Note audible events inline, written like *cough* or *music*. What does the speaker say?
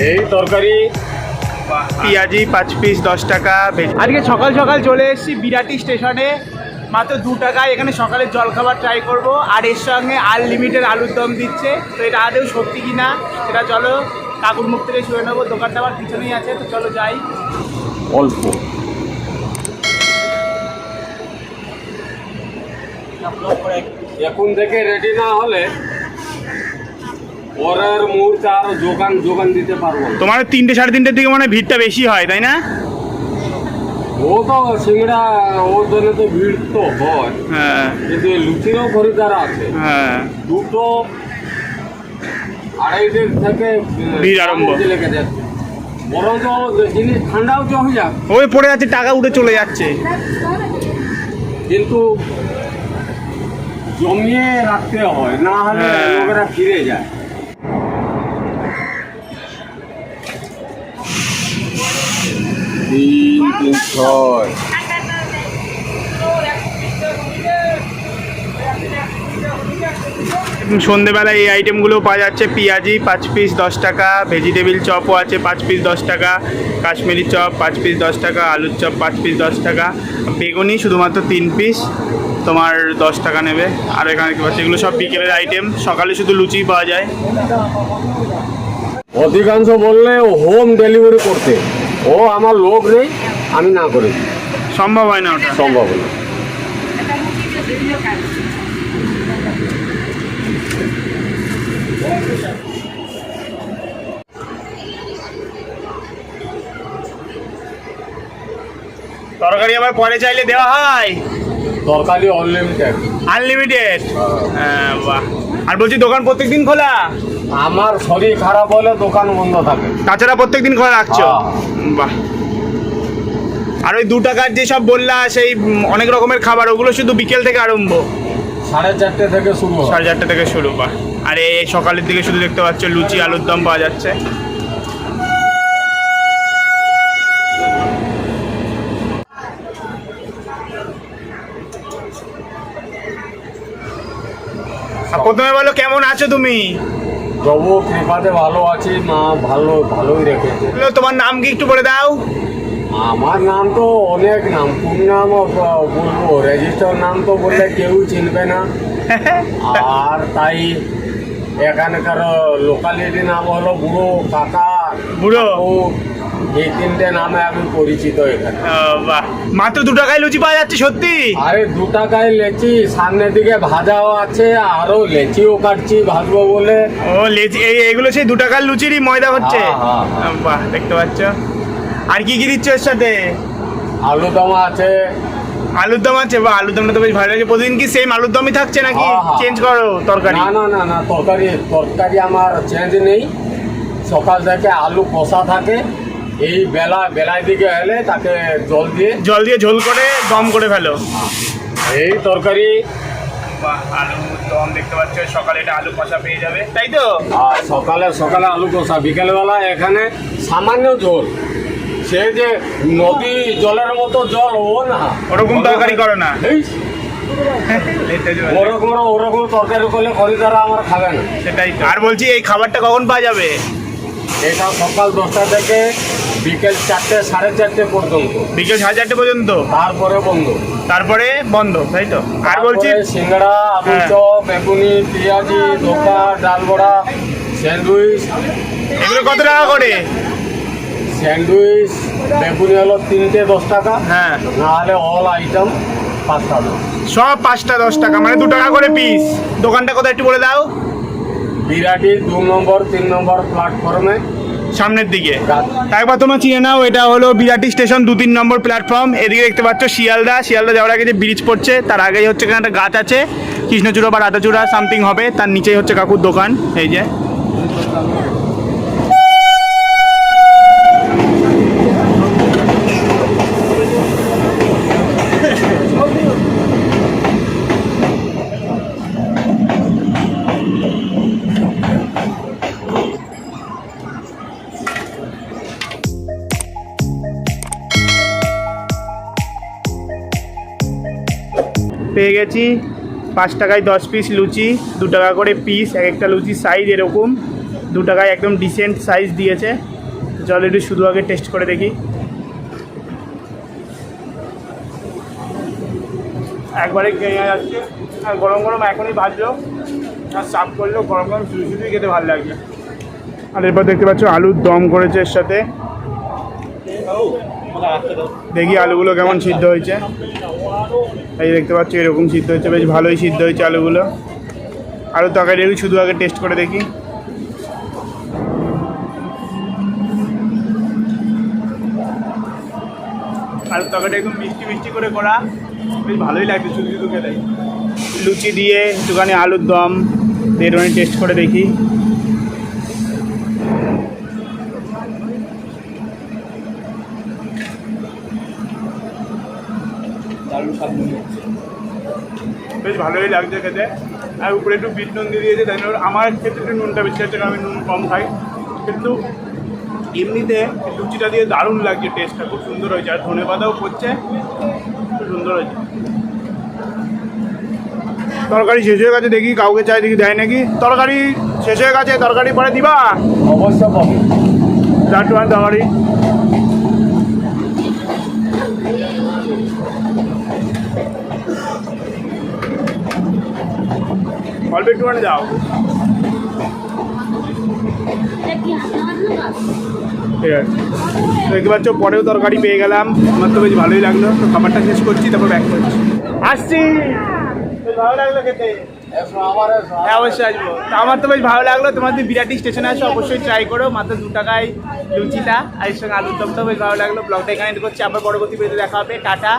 এই তরকারি পেঁয়াজি পাঁচ পিস দশ টাকা আজকে সকাল সকাল চলে এসেছি বিরাটি স্টেশনে। মাত্র দু টাকায় এখানে সকালের জলখাবার ট্রাই করব। আর এর সঙ্গে আনলিমিটেড আলুর দম দিচ্ছে। তো এটা আদেও সত্যি কি না সেটা চলো কাকুর মুখ থেকে শুয়ে নেব। দোকানটা আমার পিছনেই আছে তো চলো যাই। অল্প। এখন থেকে রেডি না হলে পরের মুহূর্তে আর যোগান যোগান দিতে পারব। না তোমার তিনটে সাড়ে তিনটের দিকে মানে ভিড়টা বেশি হয় তাই না? ও তো সিংড়া ওর জন্য তো ভিড় তো হয়। হ্যাঁ। কিন্তু এই লুচিরও খরিদার আছে। হ্যাঁ। দুটো আড়াইটের থেকে আহ, ভিড় আরম্ভ। বেশি লেগে যাচ্ছে। বরং তো জিনিস ঠান্ডাও যাক। ওই পড়ে টাকা উঠে চলে যাচ্ছে। কিন্তু জমিয়ে রাখতে হয় না হলে হ্যাঁ। লোকেরা ফিরে যায়। তিন তিন ছয়। সন্ধেবেলায় এই আইটেমগুলো পাওয়া যাচ্ছে পেঁয়াজি পাঁচ পিস দশ টাকা ভেজিটেবিল চপও আছে পাঁচ পিস দশ টাকা কাশ্মীরি চপ পাঁচ পিস দশ টাকা আলুর চপ পাঁচ পিস দশ টাকা বেগুনি শুধুমাত্র তিন পিস তোমার দশ টাকা নেবে। আর এখানে এগুলো সব বিকেলের আইটেম সকালে শুধু লুচি পাওয়া যায়। অধিকাংশ বললে হোম ডেলিভারি করতে। ও আমার লোক নেই আমি না করি সম্ভব হয় না ওটা। সম্ভব না তরকারি আবার পরে চাইলে দেওয়া হয়? তরকারি অনলিমিটেড আনলিমিটেড হ্যাঁ বাহ। আর বলছি দোকান প্রত্যেকদিন খোলা? আমার শরীর খারাপ হলে দোকান বন্ধ থাকে। তাছাড়া প্রত্যেকদিন খোলা রাখছো? হ্যাঁ। বাহ। আর ওই দু টাকার যে সব বললা সেই অনেক রকমের খাবার ওগুলো শুধু বিকেল থেকে আরম্ভ? সাড়ে চারটে থেকে শুরু সাড়ে চারটে থেকে শুরু বাহ। আর এই সকালের দিকে শুধু দেখতে পাচ্ছ লুচি আলুর দম পাওয়া যাচ্ছে। প্রথমে বলো কেমন আছো তুমি? প্রভু কৃপাতে ভালো আছি মা ভালো ভালোই রেখেছে। তোমার নাম কি একটু বলে দাও? আমার নাম তো অনেক নাম কোন নাম বলব? রেজিস্টার নাম তো বললে কেউ চিনবে না। আর তাই এখানকার লোকালিটি নাম হলো বুড়ো কাকা বুড়ো? এই তিনটে নামে আমি পরিচিত এখানে। বাহ। মাত্র দু টাকায় লুচি পাওয়া যাচ্ছে সত্যি? আরে দু টাকায় লেচি সামনের দিকে ভাজাও আছে আরও লেচিও কাটছি ভাজবো বলে। ও লেচি এই এগুলো সেই দু টাকার লুচিরই ময়দা হচ্ছে? হ্যাঁ, হ্যাঁ, হ্যাঁ। বাহ দেখতে পাচ্ছ। আর কি কি দিচ্ছ এর সাথে? আলু দম আছে। আলুর দম আছে বা আলুর দমটা তো বেশ ভালো লাগছে। প্রতিদিন কি সেম আলুর দমই থাকছে নাকি। চেঞ্জ করো তরকারি? না না না না তরকারি তরকারি আমার চেঞ্জ নেই। সকাল থেকে আলু কষা থাকে। এই বেলা বেলায় দিকে এলে তাকে জল দিয়ে জল দিয়ে ঝোল করে দম করে ফেলো। এই তরকারি। আলু দম দেখতে পাচ্ছ সকালে এটা আলু কষা পেয়ে যাবে। তাই তো? আর সকালে সকালে আলু কষা বিকেলবেলা এখানে সামান্য জল। সে যে নদী জলের মতো জল ও না। ওরকম তরকারি করো না। *laughs* ওরকম ওরকম তরকারি করলে খরিদারা আমার খাবে না। সেটাই আর বলছি এই খাবারটা কখন পাওয়া যাবে? এটা সকাল দশটা থেকে বিকেল চারটে সাড়ে চারটে পর্যন্ত। বিকেল সাড়ে চারটে পর্যন্ত? তারপরে বন্ধ। তারপরে বন্ধ তাই তো? আর বলছি সিঙ্গড়া আলু হ্যাঁ। চপ বেগুনি পেঁয়াজি ধোকা ডাল বড়া স্যান্ডউইচ। এগুলো কত টাকা করে? স্যান্ডউইচ বেগুনি হলো তিনটে দশ টাকা। হ্যাঁ। নাহলে অল আইটেম পাঁচ টাকা। সব পাঁচটা দশ টাকা মানে দু টাকা করে পিস দোকানটা কোথায় একটু বলে দাও। বিরাটি দু নম্বর তিন নম্বর প্ল্যাটফর্মে সামনের দিকে। তারপর তোমার চিনে নাও, এটা হলো বিরাটি স্টেশন, দু তিন নম্বর প্ল্যাটফর্ম। এদিকে দেখতে পাচ্ছ শিয়ালদা শিয়ালদা যাওয়ার আগে যে ব্রিজ পড়ছে, তার আগেই হচ্ছে এখানে একটা গাছ আছে, কৃষ্ণচূড়া বা রাধাচূড়া, সামথিং হবে, তার নিচেই হচ্ছে কাকুর দোকান, এই যে। পেয়ে গেছি। পাঁচ টাকায় দশ পিস লুচি, দু টাকা করে পিস এক একটা লুচির সাইজ এরকম। দু টাকায় একদম ডিসেন্ট সাইজ দিয়েছে। চল একটু শুধু আগে টেস্ট করে দেখি। একবারে যাচ্ছে আর গরম গরম এখনই ভাজলো। আর সাফ করল, গরম গরম শুধু শুধুই খেতে ভালো লাগছে। আর এরপর দেখতে পাচ্ছ আলুর দম করেছে এর সাথে। দেখি আলুগুলো কেমন সিদ্ধ হয়েছে। এই দেখতে পাচ্ছি, এরকম সিদ্ধ হয়েছে, বেশ ভালোই সিদ্ধ হয়েছে আলুগুলো। আলু তরকারি শুধু আগে টেস্ট করে দেখি। আলু তরকারিটা একদম মিষ্টি মিষ্টি করে করা। বেশ ভালোই লাগছে শুধু শুধু খেতে। লুচি দিয়ে একটুখানি আলুর দম, দিয়ে টেস্ট করে দেখি। বেশ ভালোই লাগছে খেতে। আর উপরে একটু বিট নুন দিয়ে দিয়েছে তাই আমার ক্ষেত্রে একটু নুনটা বেশি আছে কারণ আমি নুন কম খাই। কিন্তু এমনিতে লুচিটা দিয়ে দারুণ লাগছে টেস্টটা খুব সুন্দর হয়েছে। আর ধনে পাতাও পড়ছে খুব সুন্দর হয়েছে। তরকারি শেষ হয়ে গেছে দেখি কাউকে চাই দেখি দেয় নাকি। তরকারি শেষ হয়ে গেছে তরকারি পরে দিবা? অবশ্য পাবো চার টুয়ান তরকারি অল্প একটুখানি দাও ঠিক আছে। দেখতে পাচ্ছ, পরেও তরকারি পেয়ে গেলাম। আমার তো বেশ ভালোই লাগল। তো খাবারটা শেষ করছি, তারপর ব্যাক করছি। আসছি। ভালো লাগল খেতে হ্যাঁ অবশ্যই আসব। আমার তো বেশ ভালো লাগল। তোমার যদি বিরাটি স্টেশনে আসো, অবশ্যই ট্রাই করো। মাত্র দু টাকায় লুচিটা। আর এর সঙ্গে আলুর দমটাও বেশ ভালো লাগল। ব্লগটা এখানে করছি। আবার পরবর্তী ভিডিওতে দেখা হবে। টাটা।